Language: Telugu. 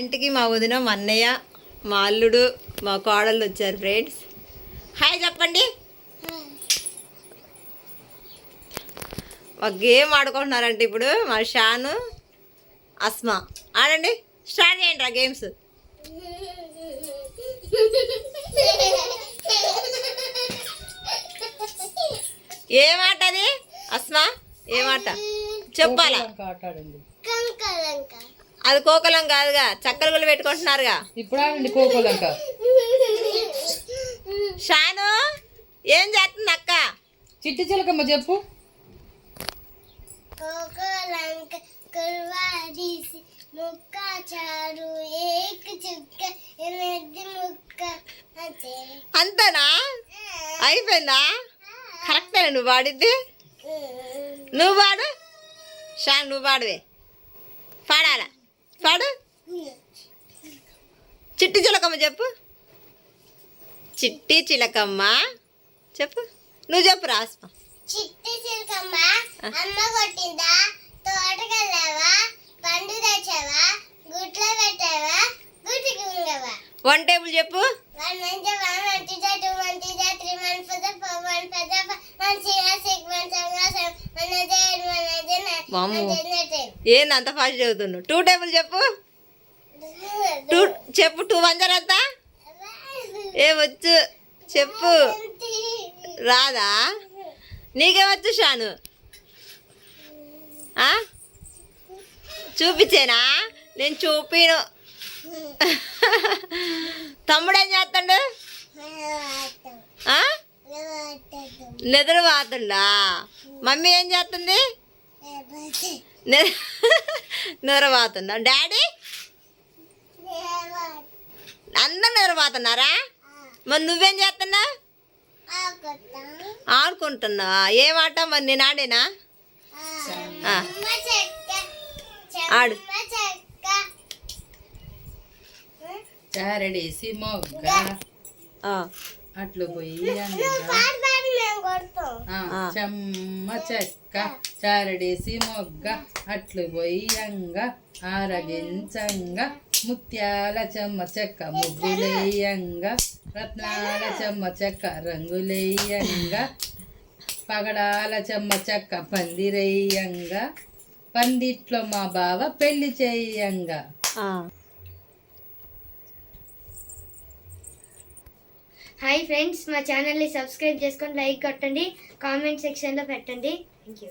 ఇంటికి మా వదిన మా అన్నయ్య మా అల్లుడు మా కోడళ్ళు వచ్చారు ఫ్రెండ్స్. హాయ్ చెప్పండి. ఒక గేమ్ ఆడుకుంటున్నారంటే ఇప్పుడు మా షాను అస్మా. ఆడండి. స్టార్ట్ చేయండి ఆ గేమ్స్. ఏమాట అది? అస్మా ఏమాట చెప్పాలా? అది కోకలం కాదుగా చక్కలు గుళ్ళు పెట్టుకుంటున్నారుగా. ఇప్పుడు కోకోలంక. షాను ఏం చేస్తుంది అక్క? చిట్టి చిలకమ్మ చెప్పు. కోకోలంక కుర్వాడీసి ముక్క చారు ఏక చుక్క ఎనిమిది ముక్క. అంతే. అంతేనా? అయిపోయిందా? కరెక్టే నువ్వు పాడిద్ది. నువ్వు పాడు. షాన్ నువ్వు పాడువే. పాడాలా? పాడు చిట్టి చిలకమ్మ చెప్పు చిట్టి చిలకమ్మ చెప్పు నువ్వు చెప్పు రాస్మా చిట్టి చిలకమ్మ అమ్మ కొట్టిందా తోటకెళ్ళావా పండు తెచ్చావా గుట్లో పెట్టావా గుటికి ఉండవా వన్ టేబుల్ చెప్పు వన్ మంచి one one two one two three one four four one five one six one seven one eight one. Nine ఏంది అంత ఫాస్ట్ చదువుతున్నావు టూ టేబుల్ చెప్పు. టూ చెప్పు టూ వందలు ఎంత? ఏ వచ్చు? చెప్పు. రాదా? నీకేమొచ్చు షాను? చూపించేనా? నేను చూపిను. తమ్ముడు ఏం చేస్తాడు? నిద్ర పోతుండా మమ్మీ ఏం చేస్తుంది? ని- నిద్ర పోతుందా డాడీ? అందరు నిద్రపోతున్నారా మరి నువ్వేం చేస్తున్నావు? ఆడుకుంటున్నావా? ఏం ఆట మరి నేను ఆడేనా? ఆ, ఆడు. చారడేసి మొగ్గ. ఆ, అట్లు పోయి చెమ్మ చెక్క చారడేసి మొగ్గ అట్లు పోయి అంగ ఆరగించంగ ముత్యాల చెమ్మ చెక్క ముగ్గులేయంగ రత్నాల చెమ్మ చెక్క రంగులేయంగ పగడాల చెమ్మ చెక్క పందిరేయంగ పందిట్లో మా బావ పెళ్ళి చేయంగా. హాయ్ ఫ్రెండ్స్ మా ఛానల్ని సబ్స్క్రైబ్ చేసుకొని లైక్ కొట్టండి కామెంట్ సెక్షన్లో పెట్టండి. Thank you